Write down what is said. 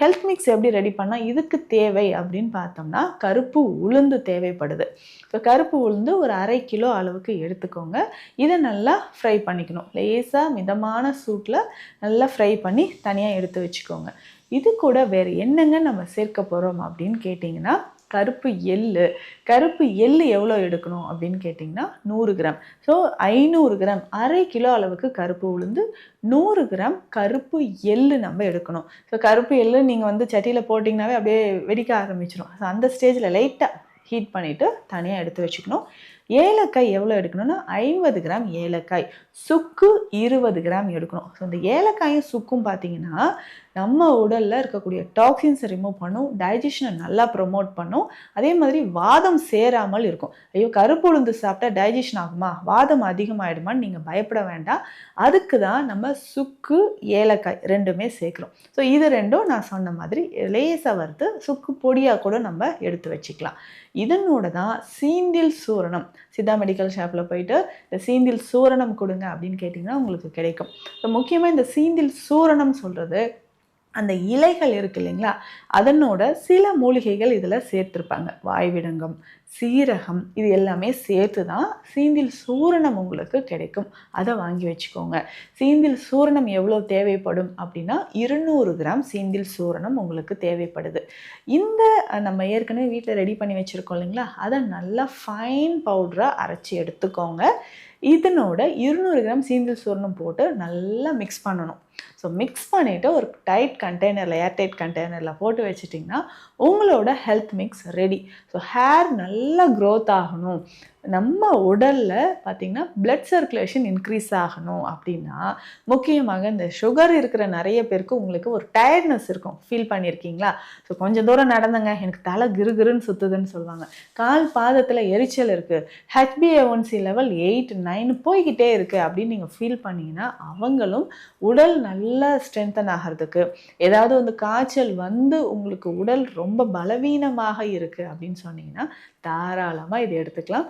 Health mix எப்படி ready பண்ணால் இதுக்கு தேவை அப்படின்னு பார்த்தோம்னா கருப்பு உளுந்து தேவைப்படுது. ஸோ கருப்பு உளுந்து ஒரு அரை கிலோ அளவுக்கு எடுத்துக்கோங்க. இதை நல்லா ஃப்ரை பண்ணிக்கணும். லேசாக மிதமான சூட்டில் நல்லா ஃப்ரை பண்ணி தனியாக எடுத்து வச்சுக்கோங்க. இது கூட வேறு என்னங்க நம்ம சேர்க்க போகிறோம் அப்படின்னு கேட்டிங்கன்னா கருப்பு எள்ளு. கருப்பு எள்ளு எவ்வளோ எடுக்கணும் அப்படின்னு கேட்டிங்கன்னா நூறு கிராம். ஸோ ஐநூறு கிராம் அரை கிலோ அளவுக்கு கருப்பு உளுந்து நூறு கிராம் கருப்பு எள்ளு நம்ம எடுக்கணும். ஸோ கருப்பு எள்ளு நீங்கள் வந்து சட்டியில் போட்டிங்கனாவே அப்படியே வெடிக்க ஆரம்பிச்சிடும் ஸோ அந்த ஸ்டேஜில் லைட்டாக ஹீட் பண்ணிவிட்டு தனியாக எடுத்து வச்சுக்கணும். ஏலக்காய் எவ்வளோ எடுக்கணும்னா ஐம்பது கிராம் ஏலக்காய் சுக்கு இருபது கிராம் எடுக்கணும். ஸோ இந்த ஏலக்காயும் சுக்கும் பார்த்தீங்கன்னா நம்ம உடலில் இருக்கக்கூடிய டாக்ஸின்ஸை ரிமூவ் பண்ணும் டைஜஷனை நல்லா ப்ரொமோட் பண்ணும். அதே மாதிரி வாதம் சேராமல் இருக்கும். ஐயோ கருப்பு உளுந்து சாப்பிட்டா டைஜஷன் ஆகுமா? வாதம் அதிகமாகிடுமான்னு நீங்கள் பயப்பட வேண்டாம். அதுக்கு தான் நம்ம சுக்கு ஏலக்காய் ரெண்டுமே சேர்க்குறோம். ஸோ இது ரெண்டும் நான் சொன்ன மாதிரி லேசாக வறுத்து சுக்கு பொடியாக கூட நம்ம எடுத்து வச்சுக்கலாம். இதனோட தான் சீந்தில் சூரணம். சித்தா மெடிக்கல் ஷாப்பில் போயிட்டு இந்த சீந்தில் சூரணம் கொடுங்க அப்படின்னு கேட்டிங்கன்னா உங்களுக்கு கிடைக்கும். ஸோ முக்கியமாக இந்த சீந்தில் சூரணம் சொல்கிறது அந்த இலைகள் இருக்கு இல்லைங்களா? அதனோட சில மூலிகைகள் இதில் சேர்த்துருப்பாங்க. வாய்விடங்கம் சீரகம் இது எல்லாமே சேர்த்து தான் சீந்தில் சூரணம் உங்களுக்கு கிடைக்கும். அதை வாங்கி வச்சுக்கோங்க. சீந்தில் சூரணம் எவ்வளோ தேவைப்படும் அப்படின்னா இருநூறு கிராம் சீந்தில் சூரணம் உங்களுக்கு தேவைப்படுது. இந்த நம்ம ஏற்கனவே வீட்டில் ரெடி பண்ணி வச்சுருக்கோம் இல்லைங்களா? அதை நல்லா ஃபைன் பவுடராக அரைச்சி எடுத்துக்கோங்க. இதனோட இருநூறு கிராம் சீந்தில் சூர்ணம் போட்டு நல்லா மிக்ஸ் பண்ணணும். ஸோ மிக்ஸ் பண்ணிவிட்டு ஒரு டைட் கண்டெய்னரில் ஏர் டைட் கண்டெய்னரில் போட்டு வச்சிட்டிங்கன்னா உங்களோட health mix ready so hair நல்லா க்ரோத் ஆகணும். நம்ம உடலில் பார்த்திங்கன்னா பிளட் சர்க்குலேஷன் இன்க்ரீஸ் ஆகணும் அப்படின்னா முக்கியமாக இந்த சுகர் இருக்கிற நிறைய பேருக்கு உங்களுக்கு ஒரு டயர்ட்னஸ் இருக்கும். ஃபீல் பண்ணியிருக்கீங்களா ஸோ கொஞ்சம் தூரம் நடந்தங்க எனக்கு தலை கிருகிருன்னு சுற்றுதுன்னு சொல்லுவாங்க. கால் பாதத்தில் எரிச்சல் இருக்குது ஹெச்பிஏஒன்சி லெவல் எயிட் நைன் போய்கிட்டே இருக்குது அப்படின்னு நீங்கள் ஃபீல் பண்ணிங்கன்னா அவங்களும் உடல் நல்லா ஸ்ட்ரென்தன் ஆகிறதுக்கு ஏதாவது வந்து காய்ச்சல் வந்து உங்களுக்கு உடல் ரொம்ப பலவீனமாக இருக்குது அப்படின்னு சொன்னீங்கன்னா தாராளமாக இதை எடுத்துக்கலாம்.